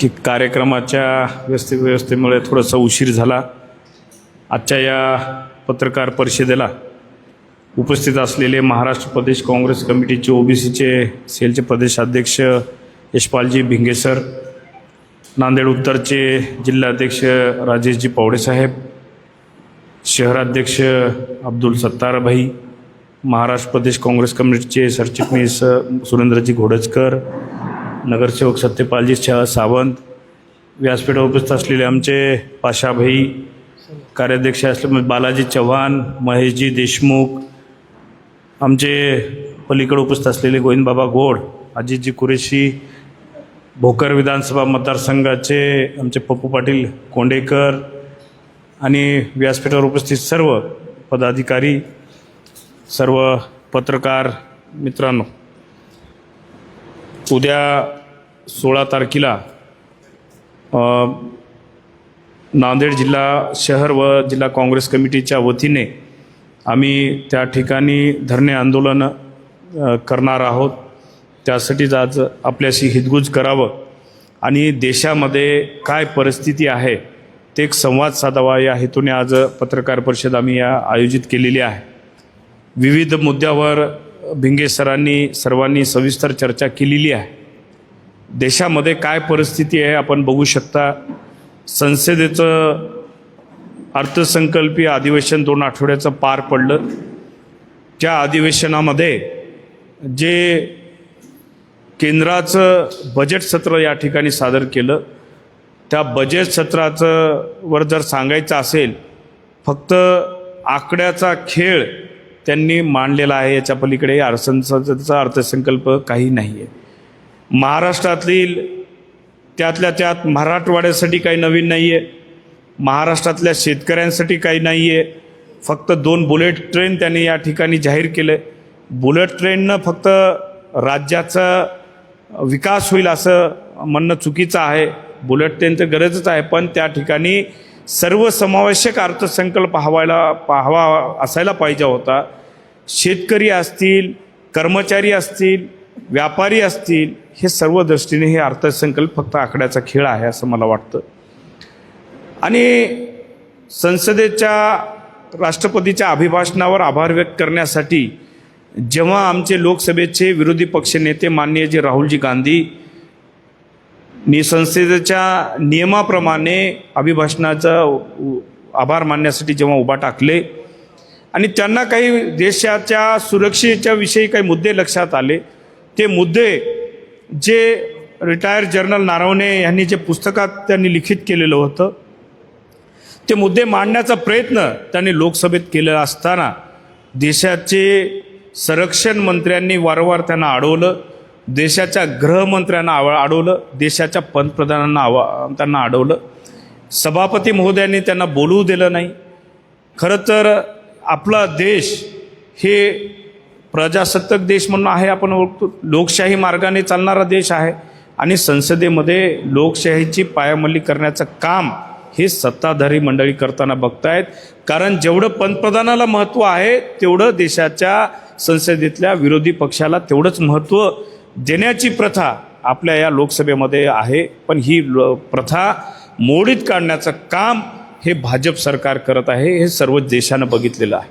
की कार्यक्रमाच्या व्यवस्थे व्यवस्थेमुळे थोडासा उशीर झाला. आजच्या या पत्रकार परिषदेला उपस्थित असलेले महाराष्ट्र प्रदेश काँग्रेस कमिटीचे ओबीसीचे सेलचे प्रदेशाध्यक्ष यशपालजी भिंगे सर नांदेड उत्तरचे जिल्हाध्यक्ष राजेशजी पावडेसाहेब शहराध्यक्ष अब्दुल सत्तारभाई महाराष्ट्र प्रदेश काँग्रेस कमिटीचे सरचिटणीस सुरेंद्रजी घोडजकर नगरसेवक सत्यपालजी शाह सावंत व्यासपीठावर उपस्थित असलेले आमचे पाशाभाई कार्याध्यक्ष असले म्हणजे बालाजी चव्हाण महेशजी देशमुख आमचे पलीकडे उपस्थित असलेले गोविंदबाबा गोड अजितजी कुरेशी भोकर विधानसभा मतदारसंघाचे आमचे पप्पू पाटील कोंडेकर आणि व्यासपीठावर उपस्थित सर्व पदाधिकारी सर्व पत्रकार मित्रांनो. उद्या सोळा तारखेला नांदेड जिल्हा शहर व जिल्हा काँग्रेस कमिटीच्या वतीने आम्ही त्या ठिकाणी धरणे आंदोलन करणार आहोत. त्यासाठीच आज आपल्याशी हितगुज करावं आणि देशामध्ये काय परिस्थिती आहे ते एक संवाद साधावा या हेतूने आज पत्रकार परिषद आम्ही या आयोजित केलेली आहे. विविध मुद्द्यावर भिंगे सरांनी सर्वांनी सविस्तर चर्चा केलेली आहे. देशामध्ये काय परिस्थिती आहे आपण बघू शकता. संसदेचं अर्थसंकल्पीय अधिवेशन दोन आठवड्याचं पार पडलं. त्या अधिवेशनामध्ये जे केंद्राचं बजेट सत्र या ठिकाणी सादर केलं त्या बजेट सत्राचं वर जर सांगायचं असेल फक्त आकड्याचा खेळ त्यांनी मांडलेला आहे याच्या पलीकडे अर्थसंसदेचा अर्थसंकल्प काही नाही आहे महाराष्ट्रातील त्यातल्या त्यात मराठवाड्यासाठी काही नवीन नाही आहे महाराष्ट्रातल्या शेतकऱ्यांसाठी काही नाही आहे फक्त दोन बुलेट ट्रेन त्यांनी या ठिकाणी जाहीर केलं. आहे बुलेट ट्रेननं फक्त राज्याचा विकास होईल असं म्हणणं चुकीचं आहे. बुलेट ट्रेनचं गरजच आहे पण त्या ठिकाणी सर्वसमावेशक अर्थसंकल्प हवायला पाहावा असायला पाहिजे होता. शेतकरी असतील कर्मचारी असतील व्यापारी असतील हे सर्व दृष्टीने हे अर्थसंकल्प फक्त आकड्याचा खेळ आहे असं मला वाटतं. आणि संसदेच्या राष्ट्रपतीच्या अभिभाषणावर आभार व्यक्त करण्यासाठी जेव्हा आमचे लोकसभेचे विरोधी पक्षनेते माननीय जे राहुलजी गांधी नि संसदेच्या नियमाप्रमाणे अभिभाषणाचा आभार मानण्यासाठी जेव्हा उभा टाकले आणि त्यांना काही देशाच्या सुरक्षेच्या विषयी काही मुद्दे लक्षात आले ते मुद्दे जे रिटायर जनरल नारवणे यांनी जे पुस्तकात त्यांनी लिखित केलेलं होतं ते मुद्दे मांडण्याचा प्रयत्न त्यांनी लोकसभेत केलेला असताना देशाचे संरक्षण मंत्र्यांनी वारंवार त्यांना अडवलं. देशाच्या गृहमंत्र्यांना आव अडवलं देशाच्या पंतप्रधानांना आवा त्यांना अडवलं. सभापती महोदयांनी त्यांना बोलवू दिलं नाही. खरं तर आपला देश हे प्रजासत्ताक देश म्हणून आहे आपण ओळखतो. लोकशाही मार्गाने चालणारा देश आहे आणि संसदेमध्ये लोकशाहीची पायामल्ली करण्याचं काम हे सत्ताधारी मंडळी करताना बघतायत. कारण जेवढं पंतप्रधानाला महत्त्व आहे तेवढं देशाच्या संसदेतल्या विरोधी पक्षाला तेवढंच महत्त्व देण्याची प्रथा आपल्या या लोकसभेमध्ये आहे पण ही लो- प्रथा मोडीत काढण्याचं काम हे भाजप सरकार करत आहे हे सर्व देशानं बघितलेलं आहे.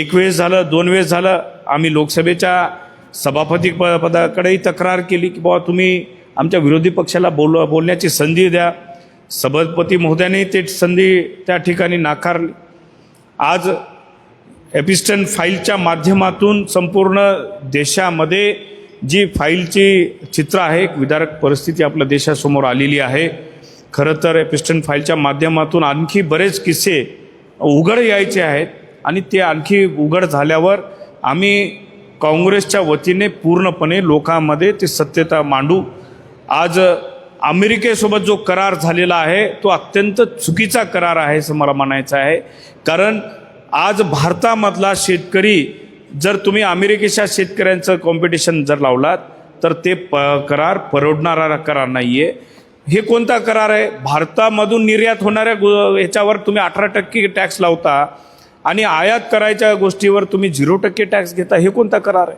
एक वेळेस झालं दोन वेळेस झालं आम्ही लोकसभेच्या सभापती प पदाकडेही तक्रार केली की बाबा तुम्ही आमच्या विरोधी पक्षाला बोल बोलण्याची संधी द्या. सभापती महोदयाने ते संधी त्या ठिकाणी नाकारली. आज एपिस्टन फाईलच्या माध्यमातून संपूर्ण देशामध्ये जी फाईलची चित्र आहे एक विदारक परिस्थिती आपल्या देशासमोर आलेली आहे. खरं तर पिस्टन फाईलच्या माध्यमातून आणखी बरेच किस्से उघड यायचे आहेत आणि ते आणखी उघड झाल्यावर आम्ही काँग्रेसच्या वतीने पूर्णपणे लोकांमध्ये ते सत्यता मांडू. आज अमेरिकेसोबत जो करार झालेला आहे तो अत्यंत चुकीचा करार आहे असं मला म्हणायचं आहे. कारण आज भारतामधला शेतकरी जर तुम्ही अमेरिकेच्या शेतकऱ्यांचं कॉम्पिटिशन जर लावलात तर ते प करार परवडणारा करार नाही आहे हे कोणता करार आहे? भारतामधून निर्यात होणाऱ्या गो ह्याच्यावर तुम्ही अठरा टक्के टॅक्स लावता आणि आयात करायच्या गोष्टीवर तुम्ही झिरो टक्के टॅक्स घेता हे कोणता करार आहे?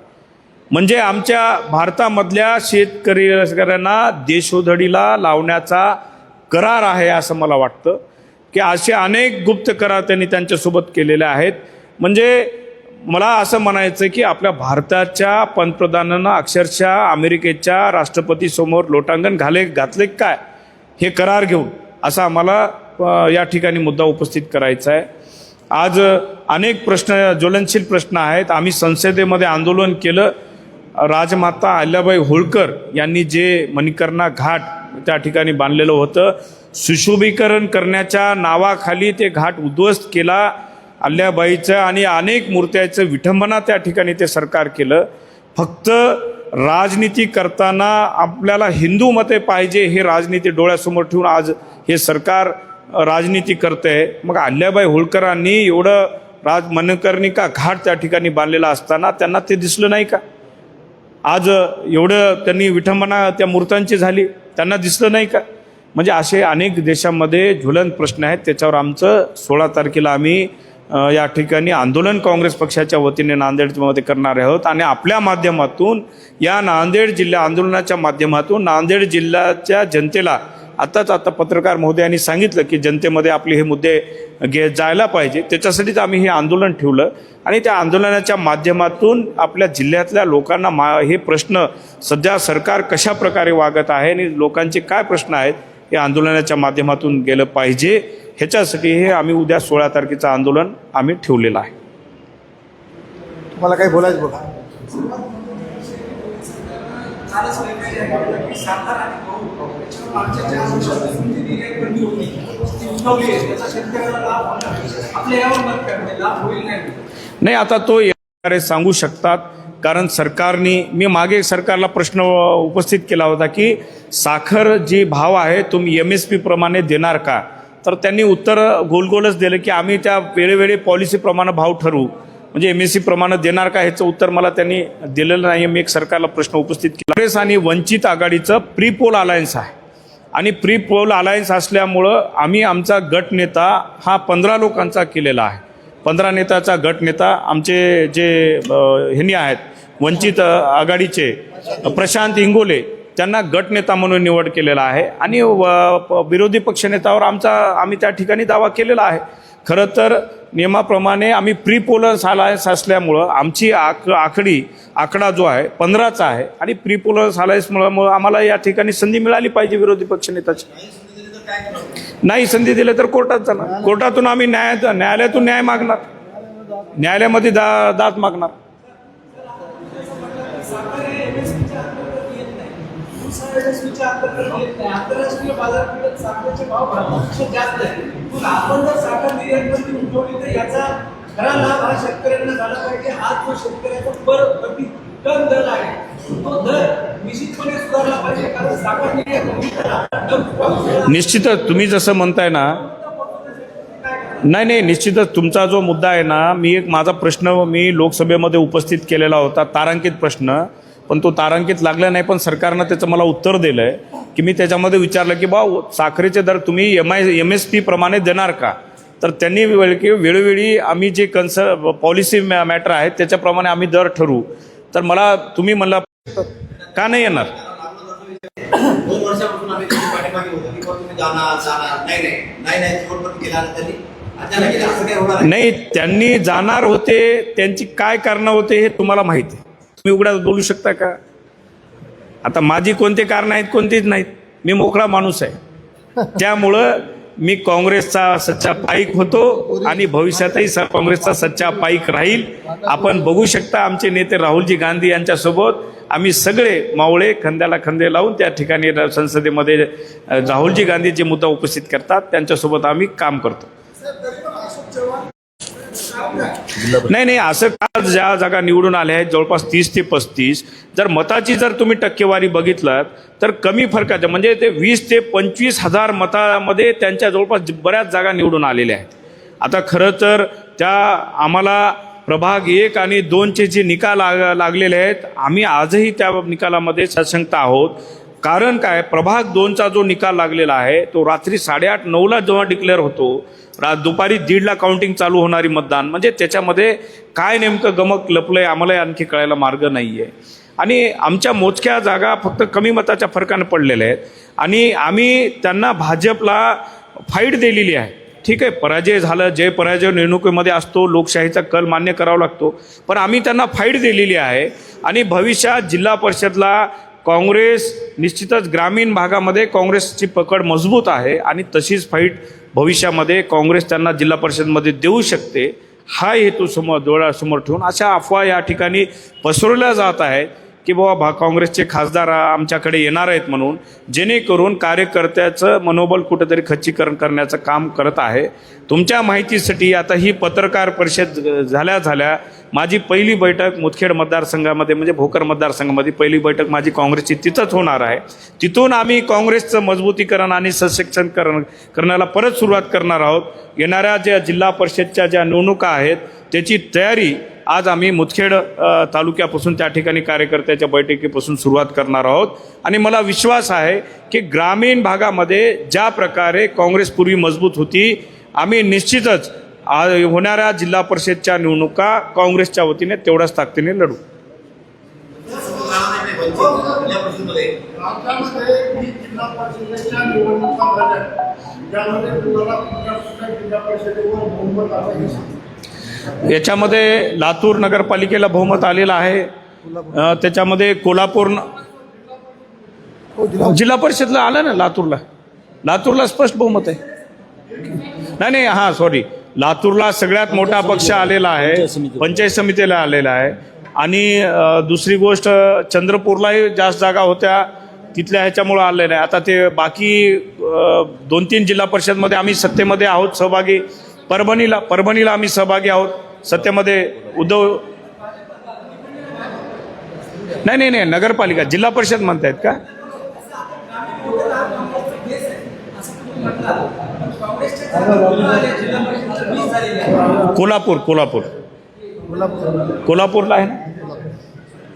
म्हणजे आमच्या भारतामधल्या शेतकरी शेतकऱ्यांना देशोधडीला लावण्याचा करार आहे असं मला वाटतं. की असे अनेक गुप्त करार त्यांनी त्यांच्यासोबत केलेले आहेत. म्हणजे मला असं म्हणायचं की आपल्या भारताच्या पंतप्रधानांना अक्षरशः अमेरिकेच्या राष्ट्रपतीसमोर लोटांगण घाले घातले काय? हे करार घेऊन असा आम्हाला या ठिकाणी मुद्दा उपस्थित करायचा आहे. आज अनेक प्रश्न ज्वलनशील प्रश्न आहेत. आम्ही संसदेमध्ये आंदोलन केलं. राजमाता अहिल्याबाई होळकर यांनी जे मणिकर्णा घाट त्या ठिकाणी बांधलेलं होतं सुशोभीकरण करण्याच्या नावाखाली ते घाट उद्ध्वस्त केला. अल्ल्याबाईचं आणि अनेक मूर्त्याचं विठंबना त्या ठिकाणी ते सरकार केलं. फक्त राजनीती करताना आपल्याला हिंदू मते पाहिजे हे राजनीती डोळ्यासमोर ठेवून आज हे सरकार राजनीती राजनीती आहे मग अल्ल्याबाई होळकरांनी एवढं राज मनकर्णिका घाट त्या ठिकाणी बांधलेला असताना त्यांना ते दिसलं नाही का? आज एवढं त्यांनी विठंबना त्या मूर्तांची झाली त्यांना दिसलं नाही का? म्हणजे असे अनेक देशामध्ये झुलंत प्रश्न आहेत. त्याच्यावर आमचं सोळा तारखेला आम्ही या ठिकाणी आंदोलन काँग्रेस पक्षाच्या वतीने नांदेडमध्ये करणार आहोत आणि आपल्या माध्यमातून या नांदेड जिल्हा आंदोलनाच्या माध्यमातून नांदेड जिल्ह्याच्या जनतेला आत्ताच आता पत्रकार महोदयांनी सांगितलं की जनतेमध्ये आपले हे मुद्दे घे जायला पाहिजे. त्याच्यासाठीच आम्ही हे आंदोलन ठेवलं. आणि त्या आंदोलनाच्या माध्यमातून आपल्या जिल्ह्यातल्या लोकांना मा हे प्रश्न सध्या सरकार कशा प्रकारे वागत आहे आणि लोकांचे काय प्रश्न आहेत हे आंदोलनाच्या माध्यमातून गेलं पाहिजे. ह्याच्यासाठी हे आम्ही उद्या सोळा तारखेचं आंदोलन आम्ही ठेवलेलं आहे. तुम्हाला काही बोलायचं बोला होईल नाही. आता तो सांगू शकतात. कारण सरकारने मी मागे सरकारला प्रश्न उपस्थित केला होता की साखर जी भाव आहे तुम्ही एम एस पी प्रमाणे देणार का? तर त्यांनी उत्तर गोलगोलच दिलं की आम्ही त्या वेळोवेळी पॉलिसीप्रमाणे भाव ठरवू. म्हणजे एम एस सी प्रमाणे देणार का ह्याचं उत्तर मला त्यांनी दिलेलं नाही. मी एक सरकारला प्रश्न उपस्थित केला. काँग्रेस आणि वंचित आघाडीचं प्री पोल अलायन्स आहे. आणि प्री पोल अलायन्स असल्यामुळं आम्ही आमचा गटनेता हा पंधरा लोकांचा केलेला आहे. पंधरा नेत्याचा गट नेता आमचे जे अ, ह्यांनी आहेत वंचित आघाडीचे प्रशांत इंगोले त्यांना गटनेता म्हणून निवड केलेला आहे. आणि विरोधी पक्षनेतावर आमचा आम्ही त्या ठिकाणी दावा केलेला आहे. खरं तर नियमाप्रमाणे आम्ही प्री पोलर्स अलायन्स असल्यामुळं आमची आक आखडी आकडा जो आहे पंधराचा आहे. आणि प्री पोलर्स अलायन्समुळं आम्हाला या ठिकाणी संधी मिळाली पाहिजे विरोधी पक्षनेत्याची नाही संधी दिली तर कोर्टात जाणार. कोर्टातून आम्ही न्याय न्यायालयातून न्याय मागणार. न्यायालयामध्ये दा दाद मागणार. दुसऱ्या अंतर्गत येत नाही आंतरराष्ट्रीय बाजारपेठेत साखरेचे भाव भारतापेक्षा जास्त आहे मग आपण जर साखर निर्यात बंदी उठवली तर याचा खरा लाभ हा शेतकऱ्यांना झाला पाहिजे. हा जो शेतकऱ्याचा पर प्रति टन दर आहे तो दर निश्चितपणे सुधारला पाहिजे कारण साखर निश्चितच तुम्ही जसं म्हणताय ना नाही नाही निश्चितच तुमचा जो मुद्दा आहे ना मी एक माझा प्रश्न मी लोकसभेमध्ये उपस्थित केलेला होता तारांकित प्रश्न पण तो तारांकित लागला नाही पण सरकारनं त्याचं मला उत्तर दिलं आहे की मी त्याच्यामध्ये विचारलं की बा साखरेचे दर तुम्ही M I M S P प्रमाणे देणार का? तर त्यांनी वेळ की वेळोवेळी आम्ही जे कन्स पॉलिसी मॅटर आहेत त्याच्याप्रमाणे आम्ही दर ठरवू. तर मला तुम्ही म्हणला का नाही येणार? दोन वर्षापासून आम्ही पाठीमागे होतो. नाही त्यांनी जाणार होते त्यांची काय कारणं होते हे तुम्हाला माहिती आहे. तुम्ही उघड्यात बोलू शकता का? आता माझी कोणते कारण आहेत कोणतीच नाहीत. मी मोकळा माणूस आहे. त्यामुळं मी काँग्रेसचा सच्चा पाईक होतो आणि भविष्यातही काँग्रेसचा सच्चा पाईक राहील. आपण बघू शकता आमचे नेते राहुलजी गांधी यांच्यासोबत आम्ही सगळे मावळे खंद्याला खंदे लावून त्या ठिकाणी र- संसदेमध्ये राहुलजी गांधी जे मुद्दा उपस्थित करतात. त्यांच्यासोबत आम्ही काम करतो. नाही नाही असं का ज्या जागा निवडून आल्या आहेत जवळपास तीस ते पस्तीस जर मताची जर तुम्ही टक्केवारी बघितलात तर कमी फरकाच्या म्हणजे ते वीस ते पंचवीस हजार मतामध्ये त्यांच्या जवळपास बऱ्याच जागा निवडून आलेल्या आहेत. आता खरं तर त्या आम्हाला प्रभाग एक आणि दोनचे जे निकाल लाग लागलेले आहेत आम्ही आजही त्या निकालामध्ये सशंकता आहोत. कारण काय? प्रभाग दोनचा जो निकाल लागलेला आहे तो रात्री साडेआठ नऊला जेव्हा डिक्लेअर होतो रा दुपारी दीडला काउंटिंग चालू होणारी मतदान म्हणजे त्याच्यामध्ये काय नेमकं गमक लपलं आहे आम्हाला आणखी कळायला मार्ग नाही आहे आणि आमच्या मोजक्या जागा फक्त कमी मताच्या फरकानं पडलेल्या आहेत. आणि आम्ही त्यांना भाजपला फाईट दिलेली आहे. ठीक आहे पराजय झालं जय पराजय निवडणुकीमध्ये असतो लोकशाहीचा कल मान्य करावा लागतो. पण आम्ही त्यांना फाईट दिलेली आहे आणि भविष्यात जिल्हा परिषदला काँग्रेस निश्चितच ग्रामीण भागामध्ये काँग्रेसची पकड मजबूत आहे आणि तशीच फाईट भविष्यामध्ये काँग्रेस त्यांना जिल्हा परिषदमध्ये देऊ शकते. हा हेतू समोर डोळ्यासमोर ठेवून अशा अफवा या ठिकाणी पसरवल्या जात आहेत. की बाबा भा काँग्रेसचे खासदार आमच्याकडे येणार आहेत म्हणून जेणेकरून कार्यकर्त्याचं मनोबल कुठंतरी खच्चीकरण करण्याचं काम करत आहे. तुमच्या माहितीसाठी आता ही पत्रकार परिषद झाल्या झाल्या माझी पहिली बैठक मुदखेड मतदारसंघामध्ये म्हणजे भोकर मतदारसंघामध्ये पहिली बैठक माझी काँग्रेसची तिथंच होणार आहे. तिथून आम्ही काँग्रेसचं मजबूतीकरण आणि सशक्तीकरण करण्याला परत सुरुवात करणार आहोत. येणाऱ्या ज्या जिल्हा परिषदच्या ज्या निवडणुका आहेत त्याची तयारी आज आम्ही मुदखेड तालुक्यापासून त्या ठिकाणी कार्यकर्त्याच्या बैठकीपासून सुरुवात करणार आहोत. आणि मला विश्वास आहे की ग्रामीण भागामध्ये ज्या प्रकारे काँग्रेस पूर्वी मजबूत होती आम्ही निश्चितच आज होणाऱ्या जिल्हा परिषदच्या निवडणुका काँग्रेसच्या वतीने तेवढ्याच ताकदीने लढू. याच्यामध्ये लातूर नगरपालिकेला बहुमत आलेलं आहे. त्याच्यामध्ये कोल्हापूर जिल्हा परिषदला आलं ना लातूरला? लातूरला स्पष्ट बहुमत आहे. नाही नाही हां सॉरी लातूरला सगळ्यात मोठा पक्ष आलेला आहे. पंचायत समितीला. आलेला आहे. आणि दुसरी गोष्ट चंद्रपूरलाही जास्त जागा होत्या. तिथल्या ह्याच्यामुळं आलेलं आहे आता ते बाकी दोन तीन जिल्हा परिषदमध्ये आम्ही सत्तेमध्ये आहोत सहभागी. परभणीला परभणीला आम्ही सहभागी आहोत. सत्तेमध्ये उद्धव नाही नाही नाही नगरपालिका. जिल्हा परिषद म्हणतायत का? कोल्हापूर कोल्हापूर. कोल्हापूर कोल्हापूरला आहे ना?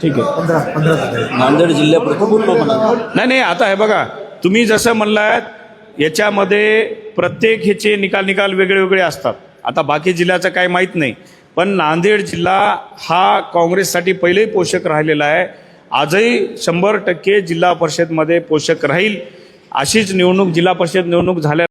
ठीक आहे. नांदेड म्हणा नाही नाही आता हे बघा तुम्ही जसं म्हणलात याच्यामध्ये प्रत्येक ह्याचे निकाल निकाल वेगळे वेगळे असतात. आता बाकी जिल्ह्याचं काही माहीत नाही. पण नांदेड जिल्हा हा काँग्रेससाठी पहिलेही पोषक राहिलेला आहे. आजही शंभर टक्के जिल्हा परिषदमध्ये पोषक राहील. अशीच निवडणूक जिल्हा परिषद निवडणूक झाल्या